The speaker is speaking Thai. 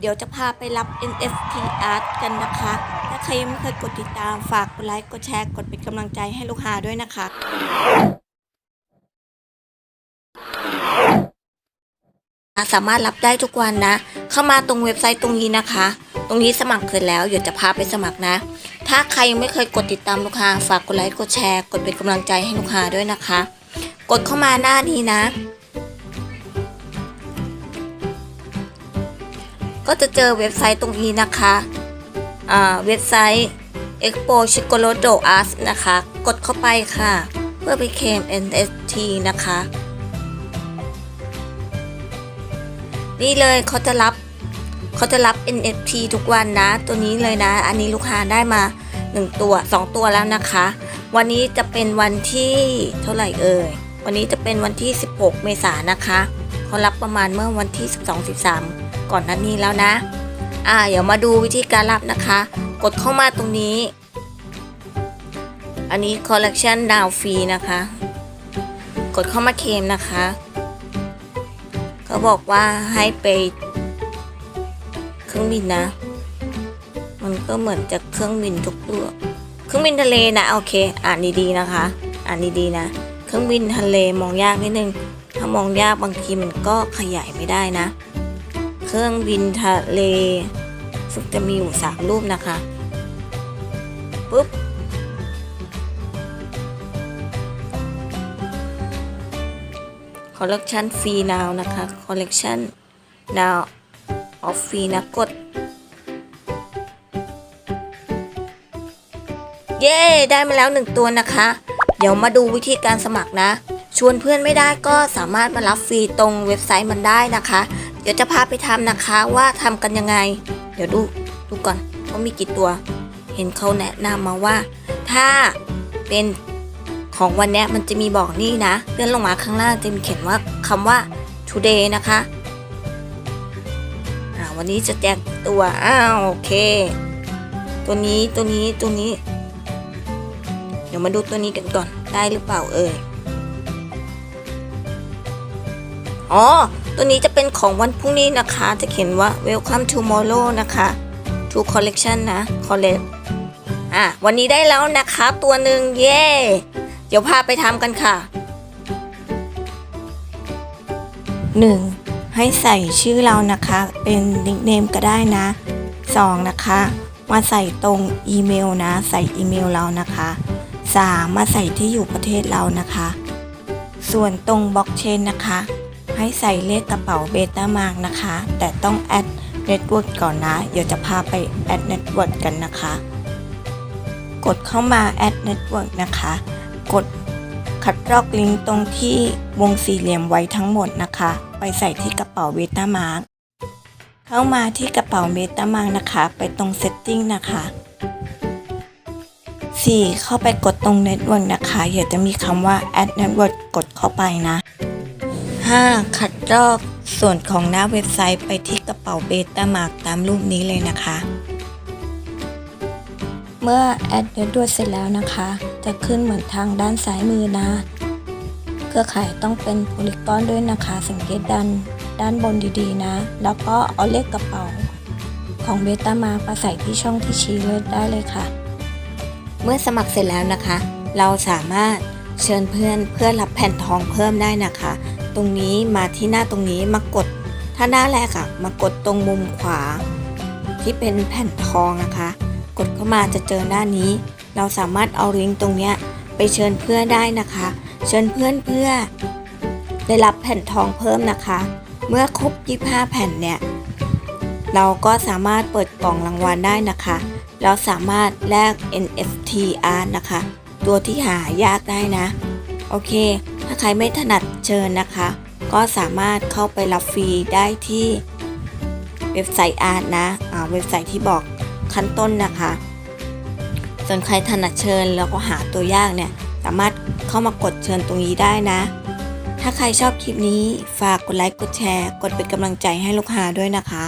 เดี๋ยวจะพาไปรับ NFT Art กันนะคะ ถ้าใครยังไม่เคยกดติดตามฝากกดไลค์ กดแชร์ กดเป็นกำลังใจให้ลูกค้าด้วยนะคะสามารถรับได้ทุกวันนะ เข้ามาตรงเว็บไซต์ตรงนี้นะคะ ตรงนี้สมัครเสร็จแล้วเดี๋ยวจะพาไปสมัครนะ ถ้าใครยังไม่เคยกดติดตามลูกค้าฝากกดไลค์ กดแชร์ กดเป็นกำลังใจให้ลูกค้าด้วยนะคะ กดเข้ามาหน้านี้นะ ก็จะเจอเว็บไซต์ตรงนี้นะคะอ่าเว็บไซต์ expo c h i c o l o d o Art นะคะ กดเข้าไปค่ะ เพื่อไปเคม NFT นะคะ นี่เลยเขาจะรับเขาจะรับ NFT ทุกวันนะ ตัวนี้เลยนะ อันนี้ลูกค้าได้มา 1 ตัว 2 ตัวแล้วนะคะ วันนี้จะเป็นวันที่เท่าไหร่เอ่ย วันนี้จะเป็นวันที่ 16 เมษายนนะคะเขารับประมาณเมื่อวันที่ 12-13 ก่อนหนั้นนี้แล้วนะ อ่าเดี๋ยวมาดูวิธีการรับนะคะ กดเข้ามาตรงนี้ อันนี้ collection ดาวฟรีนะคะ กดเข้ามาเคมนะคะเขาบอกว่าให้ไปเครื่องบินนะ มันก็เหมือนจะเครื่องบินทุกตัวเครื่องบินทะเลนะโอเค อ่านดีๆนะคะ อ่านดีๆนะ เครื่องบินทะเลมองยากนิดนึงถ้ามองยากบางทีมันก็ขยายไม่ได้นะ เครื่องบินทะเลซึ่งจะมีอยู่สามรูปนะคะปุ๊บคอลเลกชันฟรีนาวนะคะคอลเลกชันนาวออฟฟรีนะกด เย้ ได้มาแล้วหนึ่งตัวนะคะ เดี๋ยวมาดูวิธีการสมัครนะ ชวนเพื่อนไม่ได้ก็สามารถมารับฟรีตรงเว็บไซต์มันได้นะคะ ดี๋ยวจะพาไปทำนะคะว่าทำกันยังไง เดี๋ยวดูดูก่อนว่ามีกี่ตัว เห็นเขาแนะนำมาว่า ถ้าเป็นของวันนี้มันจะมีบอกนี่นะเลื่อนลงมาข้างล่างจะมีเขียนว่าคำว่า today นะคะวันนี้จะแจกตัวอ้าวโอเค ตัวนี้ตัวนี้ตัวนี้ เดี๋ยวมาดูตัวนี้กันก่อนได้หรือเปล่าเอ่ย อ๋อ ตัวนี้จะเป็นของวันพรุ่งนี้นะคะ จะเขียนว่า welcome tomorrow นะคะ to collection นะ collect อะ วันนี้ได้แล้วนะคะตัวหนึ่งเย้เดี๋ยวพาไปทำกันค่ะ 1. ให้ใส่ชื่อเรานะคะ เป็นนิกเนมก็ได้นะ 2. นะคะ มาใส่ตรงอีเมลนะ ใส่อีเมลเรานะคะ 3. มาใส่ที่อยู่ประเทศเรานะคะ ส่วนตรงบล็อกเชนนะคะ ให้ใส่เลขกระเป๋าเบต้ามากนะคะ แต่ต้องแอดเน็ตเวิร์กก่อนนะ เดี๋ยวจะพาไปแอดเน็ตเวิร์กกันนะคะ กดเข้ามาแอดเน็ตเวิร์กนะคะ กดคัดลอกลิงก์ตรงที่วงสี่เหลี่ยมไว้ทั้งหมดนะคะ ไปใส่ที่กระเป๋าเบต้ามาร์กเข้ามาที่กระเป๋าเบต้ามาร์กนะคะ ไปตรงเซตติ้งนะคะ 4. เข้าไปกดตรง Network นะคะ เดี๋ยวจะมีคำว่า Add Network กดเข้าไปนะ 5. คัดลอกส่วนของหน้าเว็บไซต์ไปที่กระเป๋าเบต้ามาร์กตามรูปนี้เลยนะคะ เมื่อ Add Network เสร็จแล้วนะคะ จะขึ้นเหมือนทางด้านซ้ายมือนะ เครือข่ายต้องเป็นโพลิกอนด้วยนะคะ สังเกตด้านด้านบนดีๆนะ แล้วก็เอาเลขกระเป๋าของเบต้ามากมาใส่ที่ช่องที่ชี้เลยได้เลยค่ะ เมื่อสมัครเสร็จแล้วนะคะ เราสามารถเชิญเพื่อนเพื่อรับแผ่นทองเพิ่มได้นะคะ ตรงนี้มาที่หน้าตรงนี้มากด ถ้าหน้าแรกอะมากดตรงมุมขวา ที่เป็นแผ่นทองนะคะ กดเข้ามาจะเจอหน้านี้ เราสามารถเอาลิงก์ตรงเนี้ยไปเชิญเพื่อนได้นะคะ เชิญเพื่อนเพื่อ ได้รับแผ่นทองเพิ่มนะคะ เมื่อครบ 25 แผ่นเนี่ยเราก็สามารถเปิดกล่องรางวัลได้นะคะ เราสามารถแลก NFT art นะคะ ตัวที่หายากได้นะ โอเค ถ้าใครไม่ถนัด เชิญนะคะ ก็สามารถเข้าไปรับฟรีได้ที่เว็บไซต์อาร์ตนะเว็บไซต์ที่บอกขั้นต้นนะคะ ส่วนใครถนัดเชิญแล้วก็หาตัวยากเนี่ยสามารถเข้ามากดเชิญตรงนี้ได้นะ ถ้าใครชอบคลิปนี้ฝากกดไลค์กดแชร์ กดเป็นกำลังใจให้ลูกค้าด้วยนะคะ